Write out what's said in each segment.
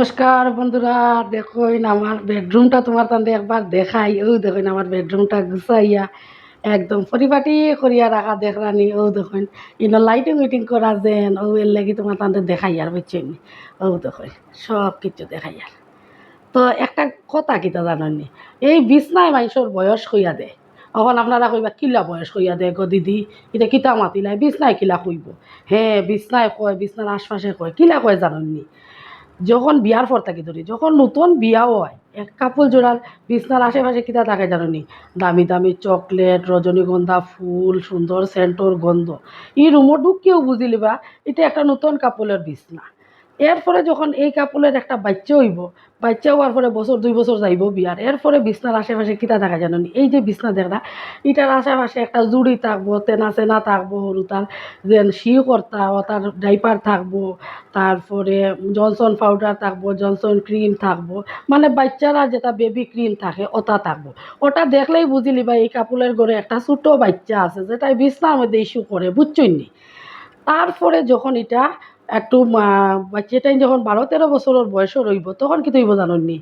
নমস্কার বন্ধুরা দেখুন আমার বেডরুমটা তোমার তান্তে একবার দেখাই। ও দেখুন আমার বেডরুমটা গুছাইয়া একদম পরিপাটি করিয়া রাখা দেখরানি। ও দেখুন ইনো লাইটিং উইটিং করা যেন, ও এর লাগি তোমার তান্তে দেখাই আর বুঝছেন ও দেখুন সব কিছু দেখাই আর। তো একটা কথা কিতা জানেননি এই বিছনায় মানুষের বয়স হইয়া দেয় এখন আপনারা কইবা, কিলা বয়স হইয়া দে গো দিদি? এটা কিতা মাতিলাই বিছনায় কিলা কইব? হ্যাঁ বিছনায় কয়, বিছনার আশপাশে কয়, কিলা কয় জানেননি যখন বিয়ার পর থাকি ধরি, যখন নতুন বিয়াও হয়, এক কাপল জোড়ার বিছনার আশেপাশে কিতা থাকে জানি দামি দামি চকলেট, রজনীগন্ধা ফুল, সুন্দর সেন্টর গন্ধ। এই রুমও ঢুকিয়েও বুঝি লিবা এটা একটা নতুন কাপলের বিছনা। এরপরে যখন এই কাপড়ের একটা বাচ্চা হইব, বাচ্চা হওয়ার পরে বছর দুই বছর যাইব বিয়ার এরপরে বিছনার আশেপাশে কিতা থাকা জানো এই যে বিছনা দেখরা এটার আশেপাশে একটা জুড়ি থাকব, তেনা চেনা থাকব তার যেন শিও কর্তা, ও তার ডাইপার থাকব, তারপরে জনসন পাউডার থাকব, জনসন ক্রিম থাকব মানে বাচ্চারা যেটা বেবি ক্রিম থাকে, ওটা থাকব। ওটা দেখলেই বুঝিলি বা এই কাপড়ের ঘরে একটা ছোটো বাচ্চা আছে যেটা বিছনার মধ্যে ইস্যু করে, বুঝছই নি? তারপরে যখন এটা একটু বাচ্চাটাই যখন বারো, তেরো বছরের বয়সও রইব, তখন কি তুইব জাননি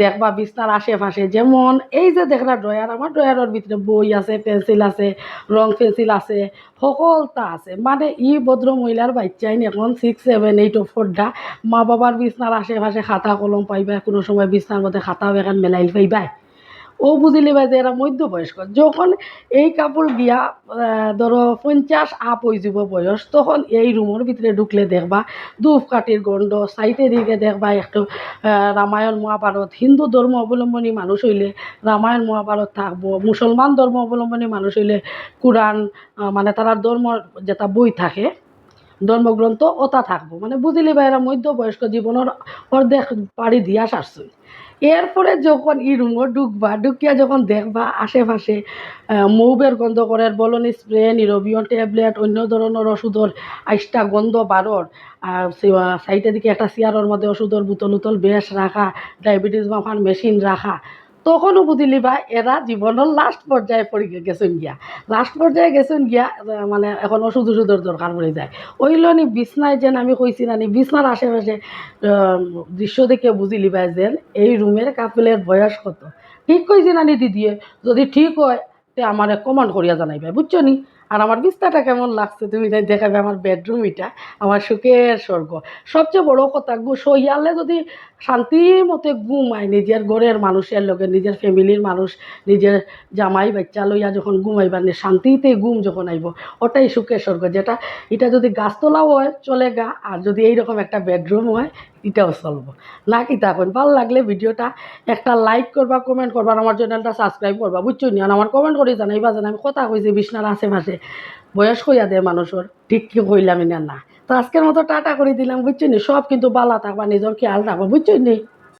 দেখবা বিছনার আশেপাশে যেমন, এই যে দেখলা ড্রয়ার, আমার ড্রয়ারের ভিতরে বই আছে, পেন্সিল আছে, রং পেন্সিল আছে, সকলটা আছে। মানে ই ভদ্র মহিলার বাচ্চাইন এখন সিক্স সেভেন এইট ফোরটা মা বাবার বিছনার আশেপাশে খাতা কলম পাইবা, কোনো সময় বিছনার মধ্যে খাতাও এখন মেলাইল পাইবা ও বুঝিলি বা যে এরা মধ্যবয়স্ক। যখন এই কাপড় গিয়া ধরো পঞ্চাশ আপ হয়ে যাব বয়স, তখন এই রুমের ভিতরে ঢুকলে দেখবা ধূপকাঠির গন্ধ সাইটে দিকে দেখবা একটু রামায়ণ মহাভারত, হিন্দু ধর্ম অবলম্বনী মানুষ হইলে রামায়ণ মহাভারত থাকব, মুসলমান ধর্ম অবলম্বনী মানুষ হইলে কোরআন মানে তারা ধর্ম যেটা বই থাকে, ধর্মগ্রন্থ ওটা থাকব। মানে বুঝিলি বা এরা মধ্যবয়স্ক জীবনের অর্ধেক পাড়ি দিয়া সারছই এরপরে যখন ই রুমও ঢুকবা, ঢুকিয়া যখন দেখবা আশেপাশে মৌবের গন্ধ করে বলনি স্প্রে নিরবিয়ন ট্যাবলেট অন্য ধরনের ওষুধর আইসটা গন্ধ বারর আর সাইডের দিকে একটা চেয়ারের মধ্যে ওষুধের বোতল উতল বেশ রাখা ডায়াবেটিস মাফার মেশিন রাখা তখনও বুঝিলি বা এরা জীবনের লাস্ট পর্যায়ে পড়ে গেছেন গিয়া। লাস্ট পর্যায়ে গেছেন গিয়া মানে এখন ওষুধ ওষুধের দরকার পড়ে যায়। ওইল নি বিছনায় যেন আমি কইছি না নি বিছনার আশেপাশে দৃশ্য দেখে বুঝিলি বা যেন এই রুমের কাপলের বয়স কত। ঠিক কইছি না নি দিদিয়ে? যদি ঠিক হয়, তে আমার কমেন্ট করিয়া জানাইবে বুঝছ নি? আর আমার বিছনাটা কেমন লাগছে তুমি তাই দেখাবে আমার বেডরুম এটা, আমার সুখের স্বর্গ। সবচেয়ে বড় কথা গু সহিয়ালে যদি শান্তি মতে ঘুমায় নিজের ঘরের মানুষের লগে নিজের ফ্যামিলির মানুষ, নিজের জামাই বাচ্চা লইয়া যখন ঘুমাইবার নি শান্তিতে ঘুম যখন আইব, ওটাই সুখের স্বর্গ। যেটা, এটা যদি গাছতলাও হয়, চলে গা, আর যদি এইরকম একটা বেডরুম হয়, এটাও চলবো। না কি তখন? ভালো লাগলে ভিডিওটা একটা লাইক করবা কমেন্ট করবা আমার চ্যানেলটা সাবস্ক্রাইব করবা, বুঝছ নি? আর আমার কমেন্ট করে জানাইবা জানা আমি কথা কইছি বিছনার আশেপাশে। বয়স হইয়া দেয় মানুষের ঠিক কি হইলাম না। তো আজকের মতো টাটা করে দিলাম বুঝছি সব কিন্তু বালা থাকবা, নিজের খেয়াল থাকবা বুঝছি